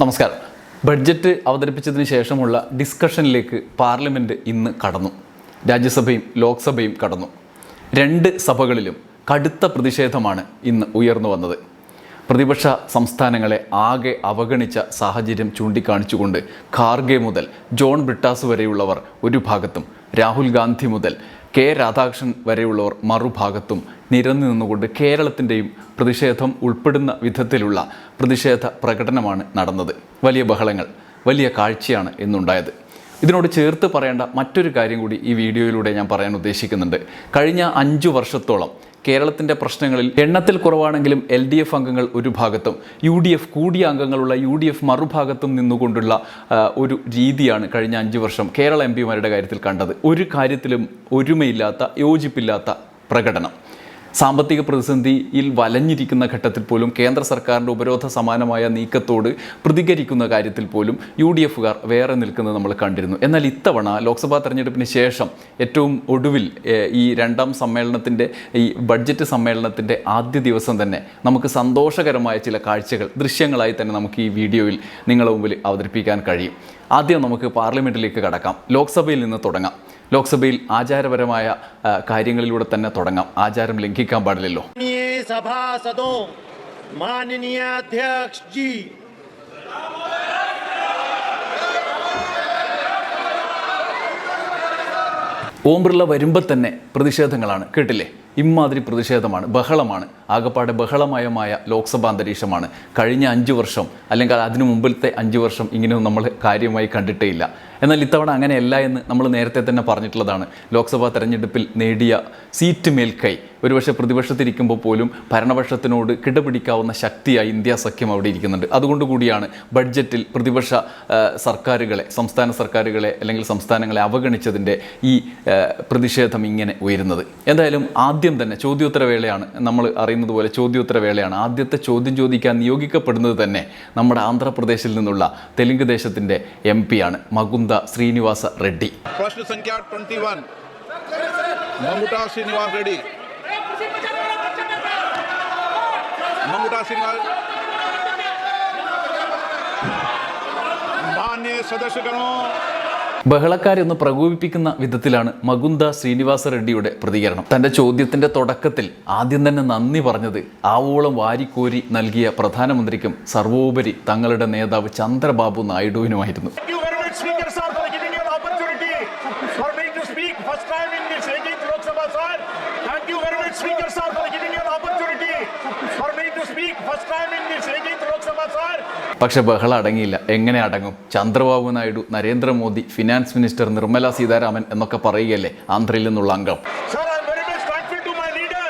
നമസ്കാരം. ബഡ്ജറ്റ് അവതരിപ്പിച്ചതിന് ശേഷമുള്ള ഡിസ്കഷനിലേക്ക് പാർലമെന്റ് ഇന്ന് കടന്നു. രാജ്യസഭയും ലോക്സഭയും കടന്നു. രണ്ട് സഭകളിലും കടുത്ത പ്രതിഷേധമാണ് ഇന്ന് ഉയർന്നു വന്നത്. പ്രതിപക്ഷ സംസ്ഥാനങ്ങളെ ആകെ അവഗണിച്ച സാഹചര്യം ചൂണ്ടിക്കാണിച്ചുകൊണ്ട് ഖാർഗെ മുതൽ ജോൺ ബ്രിട്ടാസ് വരെയുള്ളവർ ഒരു ഭാഗത്തും രാഹുൽ ഗാന്ധി മുതൽ കെ രാധാകൃഷ്ണൻ വരെയുള്ളവർ മറുഭാഗത്തും നിരന്നു നിന്നുകൊണ്ട് കേരളത്തിന്റെയും പ്രതിഷേധം ഉൾപ്പെടുന്ന വിധത്തിലുള്ള പ്രതിഷേധ പ്രകടനമാണ് നടന്നത്. വലിയ ബഹളങ്ങൾ വലിയ കാഴ്ചയാണ് ഇന്നുണ്ടായത്. ഇതിനോട് ചേർത്ത് പറയേണ്ട മറ്റൊരു കാര്യം കൂടി ഈ വീഡിയോയിലൂടെ ഞാൻ പറയാൻ ഉദ്ദേശിക്കുന്നുണ്ട്. കഴിഞ്ഞ അഞ്ചു വർഷത്തോളം കേരളത്തിന്റെ പ്രശ്നങ്ങളിൽ എണ്ണത്തിൽ കുറവാണെങ്കിലും എൽ ഡി എഫ് അംഗങ്ങൾ ഒരു ഭാഗത്തും യു ഡി എഫ് കൂടിയ അംഗങ്ങളുള്ള യു ഡി എഫ് മറുഭാഗത്തും നിന്നുകൊണ്ടുള്ള ഒരു രീതിയാണ് കഴിഞ്ഞ അഞ്ച് വർഷം കേരള എം പിമാരുടെ കാര്യത്തിൽ കണ്ടത്. ഒരു കാര്യത്തിലും ഒരുമയില്ലാത്ത യോജിപ്പില്ലാത്ത പ്രകടനം. സാമ്പത്തിക പ്രതിസന്ധിയിൽ വലഞ്ഞിരിക്കുന്ന ഘട്ടത്തിൽ പോലും കേന്ദ്ര സർക്കാരിന്റെ ഉപരോധ സമാനമായ നീക്കത്തോട് പ്രതികരിക്കുന്ന കാര്യത്തിൽ പോലും യു ഡി എഫുകാർ വേറെ നിൽക്കുന്നത് നമ്മൾ കണ്ടിരുന്നു. എന്നാൽ ഇത്തവണ ലോക്സഭാ തെരഞ്ഞെടുപ്പിന് ശേഷം ഏറ്റവും ഒടുവിൽ ഈ രണ്ടാം സമ്മേളനത്തിന്റെ ഈ ബഡ്ജറ്റ് സമ്മേളനത്തിന്റെ ആദ്യ ദിവസം തന്നെ നമുക്ക് സന്തോഷകരമായ ചില കാഴ്ചകൾ ദൃശ്യങ്ങളായി തന്നെ നമുക്ക് ഈ വീഡിയോയിൽ നിങ്ങളുടെ മുമ്പിൽ അവതരിപ്പിക്കാൻ കഴിയും. ആദ്യം നമുക്ക് പാർലമെന്റിലേക്ക് കടക്കാം. ലോക്സഭയിൽ നിന്ന് തുടങ്ങാം. ലോക്സഭയിൽ ആചാരപരമായ കാര്യങ്ങളിലൂടെ തന്നെ തുടങ്ങാം. ആചാരം ലംഘിക്കാൻ പാടില്ലല്ലോ. സഭാസദോ ഓം ബിർള വരുമ്പോൾ തന്നെ പ്രതിഷേധങ്ങളാണ്. കേട്ടില്ലേ? ഇമാതിരി പ്രതിഷേധമാണ്. ബഹളമാണ്. ആകപ്പാടെ ബഹളമയമായ ലോക്സഭാ അന്തരീക്ഷമാണ്. കഴിഞ്ഞ അഞ്ച് വർഷം അല്ലെങ്കിൽ അതിനു മുമ്പിലത്തെ അഞ്ച് വർഷം ഇങ്ങനെയൊന്നും നമ്മൾ കാര്യമായി കണ്ടിട്ടേ ഇല്ല. എന്നാൽ ഇത്തവണ അങ്ങനെയല്ല എന്ന് നമ്മൾ നേരത്തെ തന്നെ പറഞ്ഞിട്ടുള്ളതാണ്. ലോക്സഭാ തെരഞ്ഞെടുപ്പിൽ നേടിയ സീറ്റ് മേൽക്കൈ. ഒരുപക്ഷെ പ്രതിപക്ഷത്തിരിക്കുമ്പോൾ പോലും ഭരണപക്ഷത്തിനോട് കിടപിടിക്കാവുന്ന ശക്തിയായി ഇന്ത്യ സഖ്യം അവിടെ ഇരിക്കുന്നുണ്ട്. അതുകൊണ്ട് കൂടിയാണ് ബഡ്ജറ്റിൽ പ്രതിപക്ഷ സർക്കാരുകളെ സംസ്ഥാന സർക്കാരുകളെ അല്ലെങ്കിൽ സംസ്ഥാനങ്ങളെ അവഗണിച്ചതിന്റെ ഈ പ്രതിഷേധം ഇങ്ങനെ ഉയരുന്നത്. എന്തായാലും ആദ്യം തന്നെ ചോദ്യോത്തരവേളയാണ് നമ്മൾ അറിയുന്നത് പോലെ ചോദ്യോത്തരവേളയാണ് ആദ്യത്തെ ചോദ്യം ചോദിക്കാൻ നിയോഗിക്കപ്പെടുന്നത് തന്നെ നമ്മുടെ ആന്ധ്രാപ്രദേശിൽ നിന്നുള്ള തെലുങ്ക് ദേശത്തിന്റെ എം പിയാണ് മകുന്ദ നന്ദ ശ്രീനിവാസ റെഡ്ഡി. പ്രശ്ന സംഖ്യ ട്വന്റി ശ്രീനിവാസ് റെഡ്ഡി. മമ്മൂട്ട പ്രകോപിപ്പിക്കുന്ന വിധത്തിലാണ് മകുന്ദ ശ്രീനിവാസ റെഡ്ഡിയുടെ പ്രതികരണം. തന്റെ ചോദ്യത്തിന്റെ തുടക്കത്തിൽ ആദ്യം തന്നെ നന്ദി പറഞ്ഞത് ആവോളം വാരിക്കോരി നൽകിയ പ്രധാനമന്ത്രിക്കും സർവോപരി തങ്ങളുടെ നേതാവ് ചന്ദ്രബാബു നായിഡുവിനുമായിരുന്നു. പക്ഷെ ബഹളം അടങ്ങിയില്ല. എങ്ങനെ അടങ്ങും? ചന്ദ്രബാബു നായിഡു നരേന്ദ്രമോദി ഫിനാൻസ് മിനിസ്റ്റർ നിർമ്മല സീതാരാമൻ എന്നൊക്കെ പറയുകയല്ലേ ആന്ധ്രയിൽ നിന്നുള്ള അംഗം Sir, I am very much thankful to my leader,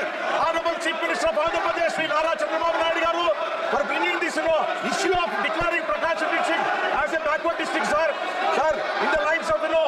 Honorable Chief Minister of Andhra Pradesh, Sri Nara Chandrababu Naidu garu, for bringing this you know, issue of declaring Prakash district as a backward district, sir. Sir, in the lines of you know,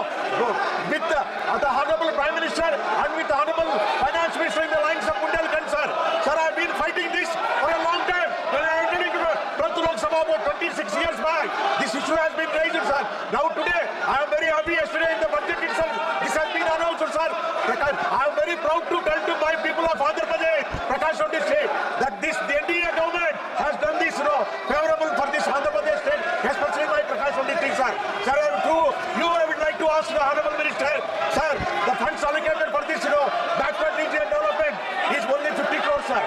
with the, uh, the Honorable Prime Minister and with the Honorable Finance Minister in the lines of Bundelkhand, sir. Sir, I have been fighting this for a long time. When I entered into the 12th Lok Sabha about 26 years back, this issue has been raised, sir. Now today, I am very happy. Yesterday in the budget itself, this has been announced, sir. Prakash, I am very proud to tell to my people of Andhra Pradesh, Prakash Reddy state, that this the NDA government has done this, you know, favorable for this Andhra Pradesh state, especially my Prakash Reddy thing, sir. Sir, I to you, I would like to ask the Honorable Minister, sir, the funds allocated for this, you know, backward region development is only 50 crores, sir.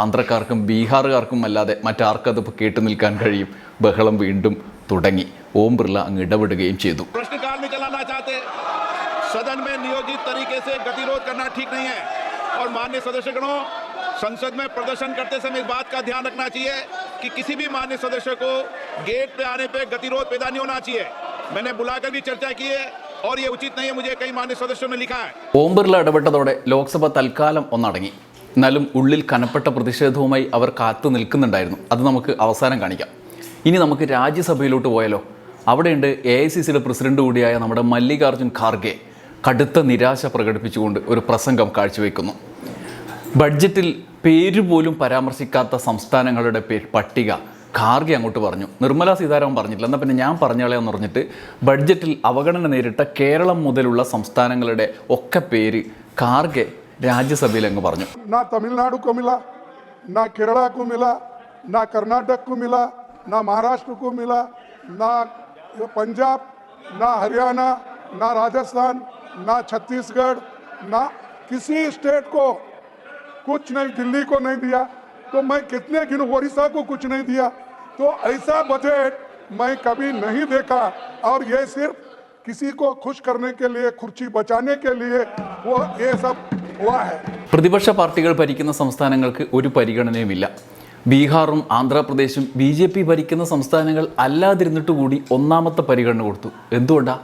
ആന്ധ്രക്കാർക്കും ബീഹാറുകാർക്കും അല്ലാതെ മറ്റാർക്കത് ഇപ്പോൾ കേട്ടു നിൽക്കാൻ കഴിയും ബഹളം വീണ്ടും തുടങ്ങി ഓം ബിർള അങ്ങ് ഇടപെടുകയും ചെയ്തു प्रश्नकाल में चलाना चाहते सदन में नियोजित तरीके से गतिरोध करना ठीक नहीं है और मान्य सदस्यगणों संसद में प्रदर्शन करते समय इस बात का ध्यान रखना चाहिए कि किसी भी मान्य सदस्य को गेट पे आने पे गतिरोध पैदा नहीं होना चाहिए मैंने बुलाकर भी चर्चा की है और ये उचित नहीं है मुझे कई मान्य सदस्यों ने लिखा है ഓം ബിർള ഇടപെട്ടതോടെ ലോക്സഭ തൽക്കാലം ഒന്നടങ്ങി എന്നാലും ഉള്ളിൽ കനപ്പെട്ട പ്രതിഷേധവുമായി അവർ കാത്തു നിൽക്കുന്നുണ്ടായിരുന്നു. അത് നമുക്ക് അവസാനം കാണിക്കാം. ഇനി നമുക്ക് രാജ്യസഭയിലോട്ട് പോയാലോ? അവിടെയുണ്ട് എ ഐ സി സിയുടെ പ്രസിഡന്റ് കൂടിയായ നമ്മുടെ മല്ലികാർജുൻ ഖാർഗെ. കടുത്ത നിരാശ പ്രകടിപ്പിച്ചുകൊണ്ട് ഒരു പ്രസംഗം കാഴ്ചവെക്കുന്നു. ബഡ്ജറ്റിൽ പേരുപോലും പരാമർശിക്കാത്ത സംസ്ഥാനങ്ങളുടെ പേര് പട്ടിക ഖാർഗെ അങ്ങോട്ട് പറഞ്ഞു. നിർമ്മല സീതാരാമൻ പറഞ്ഞില്ല എന്നാൽ പിന്നെ ഞാൻ പറഞ്ഞോളെന്ന് പറഞ്ഞിട്ട് ബഡ്ജറ്റിൽ അവഗണന നേരിട്ട കേരളം മുതലുള്ള സംസ്ഥാനങ്ങളുടെ ഒക്കെ പേര് ഖാർഗെ രാജ്യസഭയിൽ അങ്ങ് പറഞ്ഞു ना तमिलनाडु को मिला ना केरला को मिला ना कर्नाटक को मिला ना महाराष्ट्र को मिला ना पंजाब ना हरियाणा ना राजस्थान ना छत्तीसगढ़ ना किसी स्टेट को कुछ नहीं दिल्ली को नहीं दिया तो मैं कितने गिनूं उड़ीसा को कुछ नहीं दिया तो ऐसा बजट मैं कभी नहीं देखा और ये सिर्फ किसी को खुश करने के लिए कुर्सी बचाने के लिए वो ये सब हुआ है പ്രതിപക്ഷ പാർട്ടികൾ ഭരിക്കുന്ന സംസ്ഥാനങ്ങൾക്ക് ഒരു പരിഗണനയുമില്ല. ബീഹാറും ആന്ധ്രാപ്രദേശും ബി ജെ പി ഭരിക്കുന്ന സംസ്ഥാനങ്ങൾ അല്ലാതിരുന്നിട്ട് കൂടി ഒന്നാമത്തെ പരിഗണന കൊടുത്തു. എന്തുകൊണ്ടാ?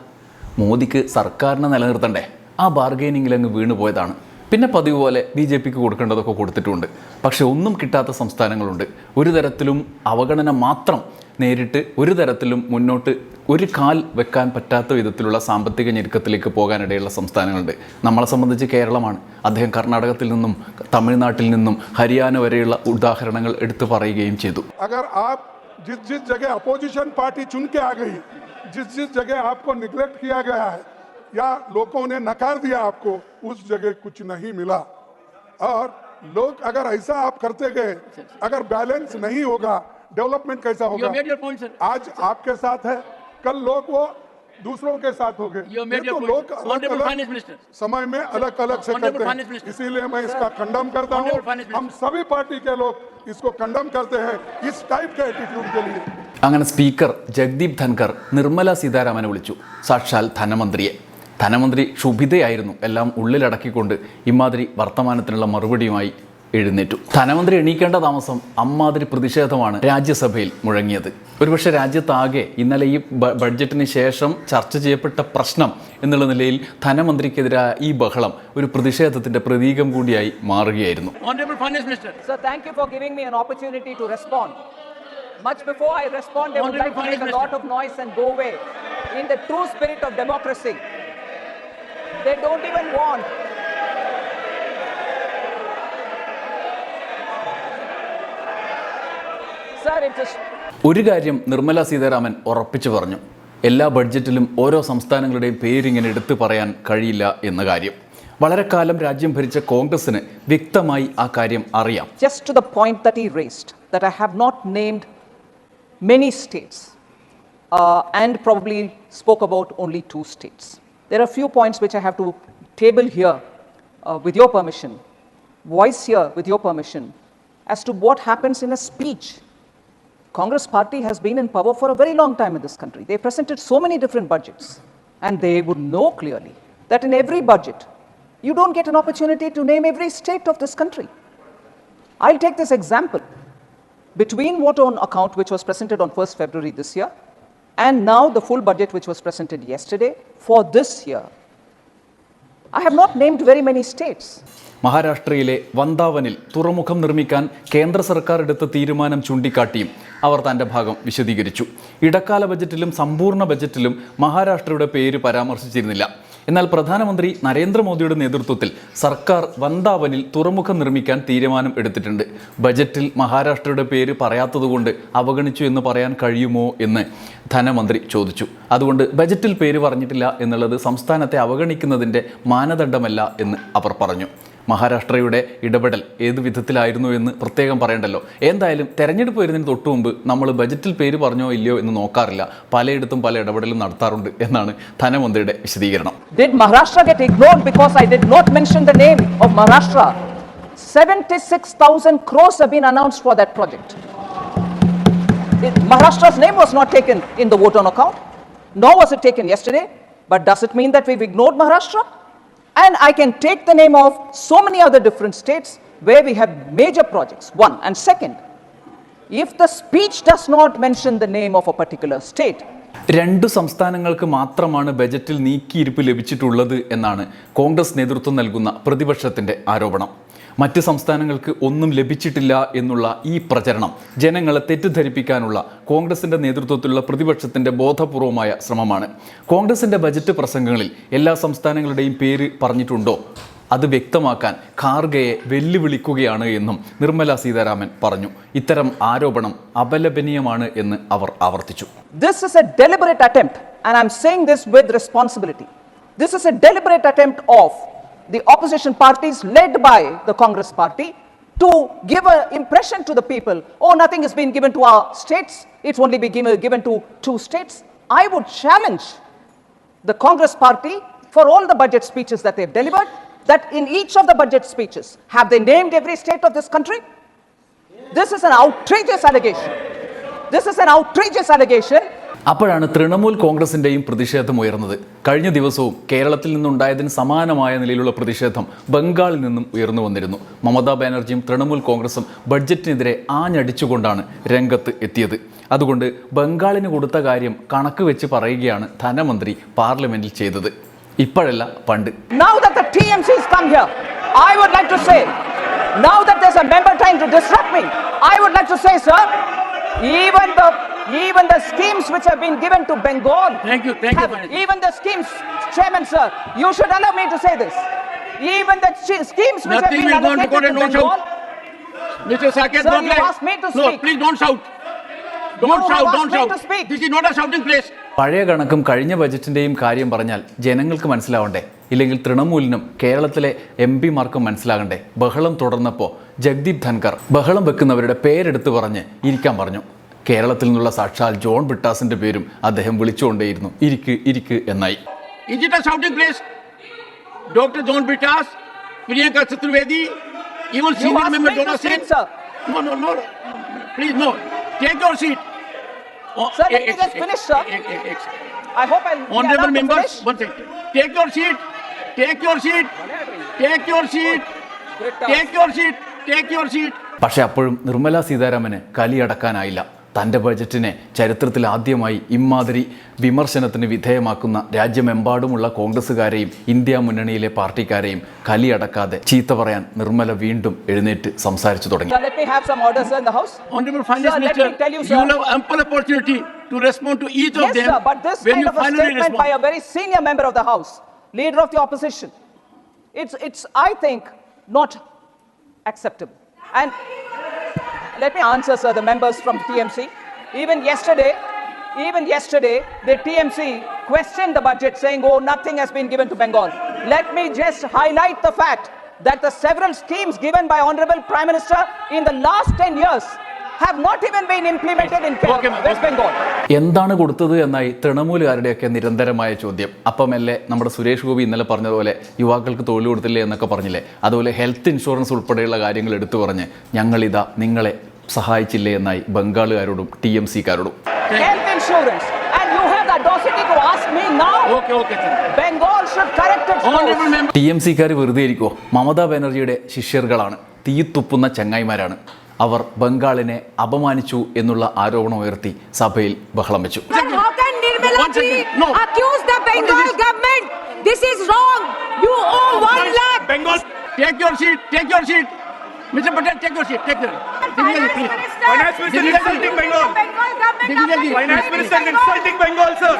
മോദിക്ക് സർക്കാരിനെ നിലനിർത്തണ്ടേ? ആ ബാർഗൈനിങ്ങിൽ അങ്ങ് വീണുപോയതാണ് പിന്നെ പതിവ് പോലെ ബി ജെ പിക്ക് കൊടുക്കേണ്ടതൊക്കെ കൊടുത്തിട്ടുണ്ട്. പക്ഷെ ഒന്നും കിട്ടാത്ത സംസ്ഥാനങ്ങളുണ്ട്. ഒരു തരത്തിലും അവഗണന മാത്രം നേരിട്ട് ഒരു തരത്തിലും മുന്നോട്ട് ഒരു കാൽ വെക്കാൻ പറ്റാത്ത വിധത്തിലുള്ള സാമ്പത്തിക ഞെരുക്കത്തിലേക്ക് പോകാനിടയുള്ള സംസ്ഥാനങ്ങളുണ്ട് നമ്മളെ സംബന്ധിച്ച് കേരളമാണ് അദ്ദേഹം കർണാടകത്തിൽ നിന്നും തമിഴ്നാട്ടിൽ നിന്നും ഹരിയാന വരെയുള്ള ഉദാഹരണങ്ങൾ എടുത്തു പറയുകയും ചെയ്തു अगर आप जिस जिस जगह अपोजिशन पार्टी चुन के आ गई जिस जिस जगह आपको निगलेक्ट किया गया है या लोगों ने नकार दिया आपको उस जगह कुछ नहीं मिला और लोग अगर ऐसा आप करते गए अगर बैलेंस नहीं होगा डेवलपमेंट कैसा You होगा have made your point, sir. आज आपके साथ है कल लोग वो दूसरों के साथ हो गए You have made ये your तो point. लोग अलग Honorable अलग Finance Minister. समय में अलग अलग से Honorable करते Finance हैं Minister. इसीलिए मैं इसका खंडन करता हूँ Honorable Finance Minister. हम सभी पार्टी के लोग इसको कंडम करते हैं इस टाइप के एटीट्यूड के लिए അങ്ങനെ സ്പീക്കർ ജഗ്ദീപ് ധൻകർ നിർമ്മല സീതാരാമനെ വിളിച്ചു സാക്ഷാൽ ധനമന്ത്രിയെ ധനമന്ത്രി ക്ഷുഭിതയായിരുന്നു എല്ലാം ഉള്ളിലടക്കിക്കൊണ്ട് ഇമാതിരി വർത്തമാനത്തിനുള്ള മറുപടിയുമായി എഴുന്നേറ്റു ധനമന്ത്രി എണീക്കേണ്ട താമസം അമ്മാതിരി പ്രതിഷേധമാണ് രാജ്യസഭയിൽ മുഴങ്ങിയത് ഒരുപക്ഷെ രാജ്യത്താകെ ഇന്നലെ ഈ ബഡ്ജറ്റിന് ശേഷം ചർച്ച ചെയ്യപ്പെട്ട പ്രശ്നം എന്നുള്ള നിലയിൽ ധനമന്ത്രിക്കെതിരായ ഈ ബഹളം ഒരു പ്രതിഷേധത്തിന്റെ പ്രതീകം കൂടിയായി മാറുകയായിരുന്നു Honorable Finance Minister. Sir, thank you for giving me an opportunity to respond. Much before I respond, I would like to make a lot of noise and go away. In the true spirit of democracy, they don't even want. Sir, it is ഒരു കാര്യം നിർമ്മല സീതാരാമൻ ഉറപ്പിച്ചു പറഞ്ഞു എല്ലാ ബഡ്ജറ്റിലും ഓരോ സംസ്ഥാനങ്ങളുടെയും പേരിങ്ങനെ എടുത്തു പറയാൻ കഴിയില്ല എന്ന കാര്യം വളരെ കാലം രാജ്യം ഭരിച്ച കോൺഗ്രസിന് വ്യക്തമായി ആ കാര്യം അറിയാം just to the point that he raised that I have not uh, and probably spoke about only two states. There are a few points which I have to table here uh, with your permission, voice here with your permission as to what happens in a speech. Congress party has been in power for a very long time in this country. They presented so many different budgets and they would know clearly that in every budget you don't get an opportunity to name every state of this country. I'll take this example. Between what on account which was presented on 1st February this year and now the full budget which was presented yesterday for this year, I have not named very many states മഹാരാഷ്ട്രയിലെ വന്ദാവനിൽ തുറമുഖം നിർമ്മിക്കാൻ കേന്ദ്ര സർക്കാർ എടുത്ത തീരുമാനം ചൂണ്ടിക്കാട്ടിയും അവർ തന്റെ ഭാഗം വിശദീകരിച്ചു. ഇടക്കാല ബജറ്റിലും സമ്പൂർണ ബജറ്റിലും മഹാരാഷ്ട്രയുടെ പേര് പരാമർശിച്ചിരുന്നില്ല. എന്നാൽ പ്രധാനമന്ത്രി നരേന്ദ്രമോദിയുടെ നേതൃത്വത്തിൽ സർക്കാർ വന്ദാവനിൽ തുറമുഖം നിർമ്മിക്കാൻ തീരുമാനം എടുത്തിട്ടുണ്ട്. ബജറ്റിൽ മഹാരാഷ്ട്രയുടെ പേര് പറയാത്തതുകൊണ്ട് അവഗണിച്ചു എന്ന് പറയാൻ കഴിയുമോ എന്ന് ധനമന്ത്രി ചോദിച്ചു. അതുകൊണ്ട് ബജറ്റിൽ പേര് പറഞ്ഞിട്ടില്ല എന്നുള്ളത് സംസ്ഥാനത്തെ അവഗണിക്കുന്നതിന്റെ മാനദണ്ഡമല്ല എന്ന് അവർ പറഞ്ഞു. മഹാരാഷ്ട്രയുടെ ഇടപെടൽ ഏത് വിധത്തിലായിരുന്നു എന്ന് പ്രത്യേകം പറയണ്ടല്ലോ എന്തായാലും തെരഞ്ഞെടുപ്പ് വരുന്നതിന് തൊട്ടു മുമ്പ് നമ്മൾ ബജറ്റിൽ പേര് പറഞ്ഞോ ഇല്ലയോ എന്ന് നോക്കാറില്ല പലയിടത്തും പല ഇടപെടലും നടത്താറുണ്ട് എന്നാണ് ധനമന്ത്രിയുടെ വിശദീകരണം Did Maharashtra get ignored because I did not mention the name of Maharashtra? 76,000 crores have been announced for that project. It- Maharashtra's name was not taken in the vote on account, nor was it taken yesterday. But does it mean that we've ignored Maharashtra? And I can take the name of so many other different states where we have major projects. One. And second, if the speech does not mention the name of a particular state, രണ്ടു സംസ്ഥാനങ്ങൾക്ക് മാത്രമാണ് ബജറ്റിൽ നീക്കിയിരിപ്പ് ലഭിച്ചിട്ടുള്ളത് എന്നാണ് കോൺഗ്രസ് നേതൃത്വം നൽകുന്ന പ്രതിപക്ഷത്തിന്റെ ആരോപണം മറ്റ് സംസ്ഥാനങ്ങൾക്ക് ഒന്നും ലഭിച്ചിട്ടില്ല എന്നുള്ള ഈ പ്രചരണം ജനങ്ങളെ തെറ്റിദ്ധരിപ്പിക്കാനുള്ള കോൺഗ്രസിന്റെ നേതൃത്വത്തിലുള്ള പ്രതിപക്ഷത്തിന്റെ ബോധപൂർവമായ ശ്രമമാണ്. കോൺഗ്രസിന്റെ ബജറ്റ് പ്രസംഗങ്ങളിൽ എല്ലാ സംസ്ഥാനങ്ങളുടെയും പേര് പറഞ്ഞിട്ടുണ്ടോ? അത് വ്യക്തമാക്കാൻ ഖാർഗയെ വെല്ലുവിളിക്കുകയാണ് എന്നും നിർമ്മല സീതാരാമൻ പറഞ്ഞു. ഇത്തരം ആരോപണം അപലപനീയമാണ് എന്ന് അവർ ആവർത്തിച്ചു. This is a deliberate attempt, and I'm saying this with responsibility. This is a deliberate attempt of the opposition parties led by the Congress party to give an impression to the people, oh, nothing has been given to our states, it's only been given, to two states. I would challenge the Congress party for all the budget speeches that they've delivered, that in each of the budget speeches, have they named every state of this country? This is an outrageous allegation. This is an outrageous allegation. അപ്പോഴാണ് തൃണമൂൽ കോൺഗ്രസിന്റെയും പ്രതിഷേധം ഉയർന്നത്. കഴിഞ്ഞ ദിവസവും കേരളത്തിൽ നിന്നുണ്ടായതിന് സമാനമായ നിലയിലുള്ള പ്രതിഷേധം ബംഗാളിൽ നിന്നും ഉയർന്നു വന്നിരുന്നു. മമതാ ബാനർജിയും തൃണമൂൽ കോൺഗ്രസും ബഡ്ജറ്റിനെതിരെ ആഞ്ഞടിച്ചുകൊണ്ടാണ് രംഗത്ത് എത്തിയത്. അതുകൊണ്ട് ബംഗാളിന് കൊടുത്ത കാര്യം കണക്ക് വെച്ച് പറയുകയാണ് ധനമന്ത്രി പാർലമെന്റിൽ ചെയ്തത്. ഇപ്പോഴല്ല പണ്ട്. Now that there's a member trying to disrupt me, I would like to say, sir, even the even the schemes which have been given to Bengal, Thank you, thank you, have- you. even the schemes, Chairman, sir, you should allow me to say this. Even the ch- schemes which Nothing have been will go on record to and don't Bengal, shout. Mr. Saket, Sir, don't you asked me to No, speak. please don't shout. Don't you shout, don't shout. This is not a shouting place. പഴയ കണക്കും കഴിഞ്ഞ ബജറ്റിന്റെയും കാര്യം പറഞ്ഞാൽ ജനങ്ങൾക്ക് മനസ്സിലാവണ്ടേ ഇല്ലെങ്കിൽ തൃണമൂലിനും കേരളത്തിലെ M പിമാർക്കും മനസ്സിലാകണ്ടേ ബഹളം തുടർന്നപ്പോൾ ജഗ്ദീപ് ധൻകർ ബഹളം വെക്കുന്നവരുടെ പേരെടുത്ത് പറഞ്ഞ് ഇരിക്കാൻ പറഞ്ഞു കേരളത്തിൽ നിന്നുള്ള സാക്ഷാൽ ജോൺ ബിട്ടാസിന്റെ പേരും അദ്ദേഹം വിളിച്ചുകൊണ്ടേയിരുന്നു. ഇരിക്ക് ഇരിക്ക് എന്നായി. പക്ഷെ അപ്പോഴും നിർമ്മലാ സീതാരാമന് കലിയടക്കാനായില്ല തന്റെ ബജറ്റിനെ ചരിത്രത്തിൽ ആദ്യമായി ഇമാതിരി വിമർശനത്തിന് വിധേയമാക്കുന്ന രാജ്യമെമ്പാടുമുള്ള കോൺഗ്രസ്സുകാരെയും ഇന്ത്യ മുന്നണിയിലെ പാർട്ടിക്കാരെയും കലിയടക്കാതെ ചീത്ത പറയാൻ നിർമ്മല വീണ്ടും എഴുന്നേറ്റ് സംസാരിച്ചു തുടങ്ങി Sir, have some orders in the house. Honorable Finance Minister, tell you, you sir. will have ample opportunity to respond to each of them sir, but this when kind you of a finally statement respond. by a very senior member of the House, leader of the opposition, it's, it's I think, not acceptable. And let me answer, sir, the members from TMC. Even yesterday, even yesterday, the TMC questioned the budget, saying, "Oh, nothing has been given to Bengal." Let me just highlight the fact that the several schemes given by Honorable Prime Minister in the last 10 years have not even been implemented in. West Bengal. എന്താണ് കൊടുത്തത് എന്നായി തൃണമൂലുകാരുടെയൊക്കെ നിരന്തരമായ ചോദ്യം അപ്പം അല്ലേ നമ്മുടെ സുരേഷ് ഗോപി ഇന്നലെ പറഞ്ഞതുപോലെ യുവാക്കൾക്ക് തൊഴിൽ കൊടുത്തില്ലേ എന്നൊക്കെ പറഞ്ഞില്ലേ അതുപോലെ ഹെൽത്ത് ഇൻഷുറൻസ് ഉൾപ്പെടെയുള്ള കാര്യങ്ങൾ എടുത്തു പറഞ്ഞ് ഞങ്ങളിതാ നിങ്ങളെ സഹായിച്ചില്ലേ എന്നായി ബംഗാളുകാരോടും ടി എം സിക്കാരോടും. ടി എം സിക്കാർ വെറുതെ ഇരിക്കുമോ മമതാ ബാനർജിയുടെ ശിഷ്യർകളാണ് തീയ്ത്തുപ്പുന്ന ചങ്ങായിമാരാണ്. അവർ ബംഗാളിനെ അപമാനിച്ചു എന്നുള്ള ആരോപണം ഉയർത്തി സഭയിൽ ബഹളം വെച്ചു. Take your sheet, take your sheet. Mr. Patel, take your seat. Take your seat. Finance Minister insulting Bengal. Bengal government. Finance Minister insulting Bengal, sir.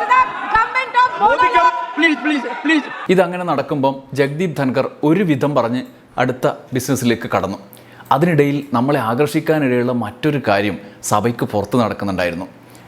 ഇതങ്ങനെ നടക്കുമ്പം ജഗ്ദീപ് ധൻകർ ഒരു വിധം പറഞ്ഞ് അടുത്ത ബിസിനസ്സിലേക്ക് കടന്നു അതിനിടയിൽ നമ്മളെ ആകർഷിക്കാനിടയുള്ള മറ്റൊരു കാര്യം സഭയ്ക്ക് പുറത്ത് നടക്കുന്നുണ്ടായിരുന്നു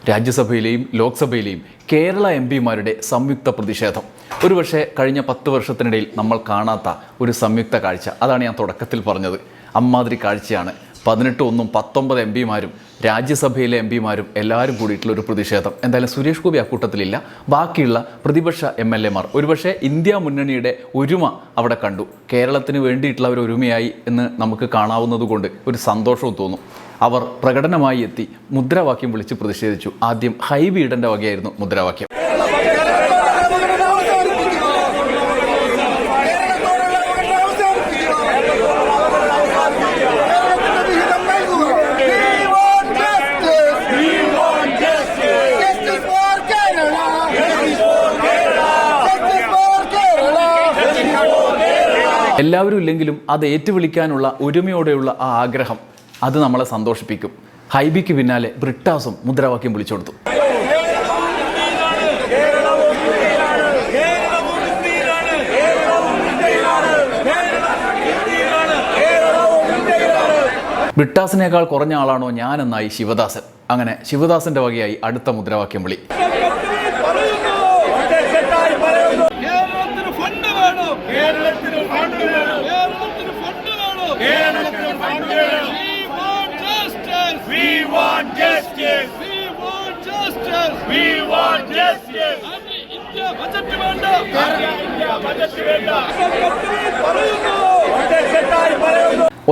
രാജ്യസഭയിലെയും ലോക്സഭയിലെയും കേരള എം പിമാരുടെ സംയുക്ത പ്രതിഷേധം ഒരുപക്ഷെ കഴിഞ്ഞ പത്ത് വർഷത്തിനിടയിൽ നമ്മൾ കാണാത്ത ഒരു സംയുക്ത കാഴ്ച അതാണ് ഞാൻ തുടക്കത്തിൽ പറഞ്ഞത് അമ്മാതിരി കാഴ്ചയാണ്. പതിനെട്ട് ഒന്നും പത്തൊമ്പത് എം പിമാരും രാജ്യസഭയിലെ എം പിമാരും എല്ലാവരും കൂടിയിട്ടുള്ള ഒരു പ്രതിഷേധം. എന്തായാലും സുരേഷ് ഗോപി അക്കൂട്ടത്തിലില്ല ബാക്കിയുള്ള പ്രതിപക്ഷ എം എൽ എമാർ ഒരുപക്ഷെ ഇന്ത്യ മുന്നണിയുടെ ഒരുമ അവിടെ കണ്ടു. കേരളത്തിന് വേണ്ടിയിട്ടുള്ള ഒരു ഒരുമയായി എന്ന് നമുക്ക് കാണാവുന്നതുകൊണ്ട് ഒരു സന്തോഷവും തോന്നും. അവർ പ്രകടനമായി എത്തി മുദ്രാവാക്യം വിളിച്ച് പ്രതിഷേധിച്ചു. ആദ്യം ഹൈബീഡന്റെ വകയായിരുന്നു മുദ്രാവാക്യം. എല്ലാവരും ഇല്ലെങ്കിലും അത് ഏറ്റുവിളിക്കാനുള്ള ഒരുമയോടെയുള്ള ആ ആഗ്രഹം അത് നമ്മളെ സന്തോഷിപ്പിക്കും. ഹൈബിക്ക് പിന്നാലെ ബ്രിട്ടാസും മുദ്രാവാക്യം വിളിച്ചു കൊടുത്തു. ബ്രിട്ടാസിനേക്കാൾ കുറഞ്ഞ ആളാണോ ഞാനെന്നായി ശിവദാസൻ. അങ്ങനെ ശിവദാസന്റെ വകയായി അടുത്ത മുദ്രാവാക്യം വിളി.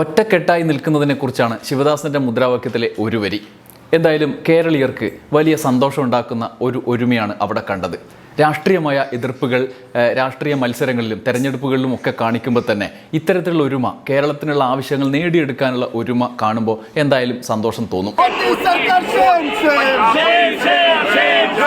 ഒറ്റക്കെട്ടായി നിൽക്കുന്നതിനെക്കുറിച്ചാണ് ശിവദാസന്റെ മുദ്രാവാക്യത്തിലെ ഒരു വരി. എന്തായാലും കേരളീയർക്ക് വലിയ സന്തോഷം ഉണ്ടാക്കുന്ന ഒരു ഒരുമയാണ് അവിടെ കണ്ടത്. രാഷ്ട്രീയമായ എതിർപ്പുകൾ രാഷ്ട്രീയ മത്സരങ്ങളിലും തെരഞ്ഞെടുപ്പുകളിലും ഒക്കെ കാണിക്കുമ്പോൾ തന്നെ ഇത്തരത്തിലുള്ള ഒരുമ കേരളത്തിനുള്ള ആവശ്യങ്ങൾ നേടിയെടുക്കാനുള്ള ഒരുമ കാണുമ്പോൾ എന്തായാലും സന്തോഷം തോന്നും. मोदी सरकार शेम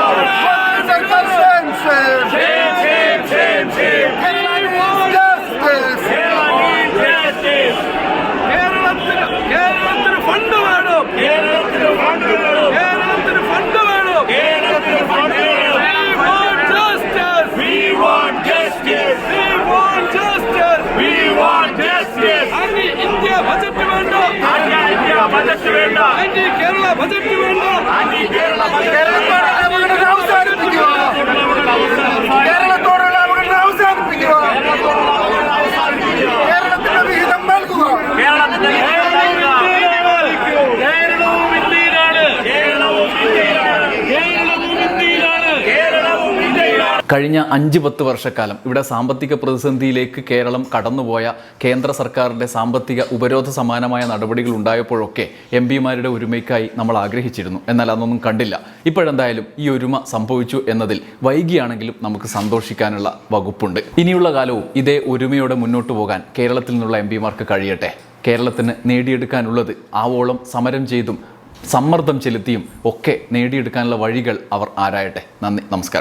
കഴിഞ്ഞ അഞ്ച് പത്ത് വർഷക്കാലം ഇവിടെ സാമ്പത്തിക പ്രതിസന്ധിയിലേക്ക് കേരളം കടന്നുപോയ കേന്ദ്ര സർക്കാരിന്റെ സാമ്പത്തിക ഉപരോധ സമാനമായ നടപടികൾ ഉണ്ടായപ്പോഴൊക്കെ എം പിമാരുടെ ഒരുമയ്ക്കായി നമ്മൾ ആഗ്രഹിച്ചിരുന്നു. എന്നാൽ അതൊന്നും കണ്ടില്ല. ഇപ്പോഴെന്തായാലും ഈ ഒരുമ സംഭവിച്ചു എന്നതിൽ വൈകിയാണെങ്കിലും നമുക്ക് സന്തോഷിക്കാനുള്ള വകുപ്പുണ്ട്. ഇനിയുള്ള കാലവും ഇതേ ഒരുമയോടെ മുന്നോട്ട് പോകാൻ കേരളത്തിൽ നിന്നുള്ള എം പിമാർക്ക് കഴിയട്ടെ. കേരളത്തിന് നേടിയെടുക്കാനുള്ളത് ആവോളം സമരം ചെയ്തും സമ്മർദ്ദം ചെലുത്തിയും ഒക്കെ നേടിയെടുക്കാനുള്ള വഴികൾ അവർ ആരായട്ടെ. നന്ദി. നമസ്കാരം.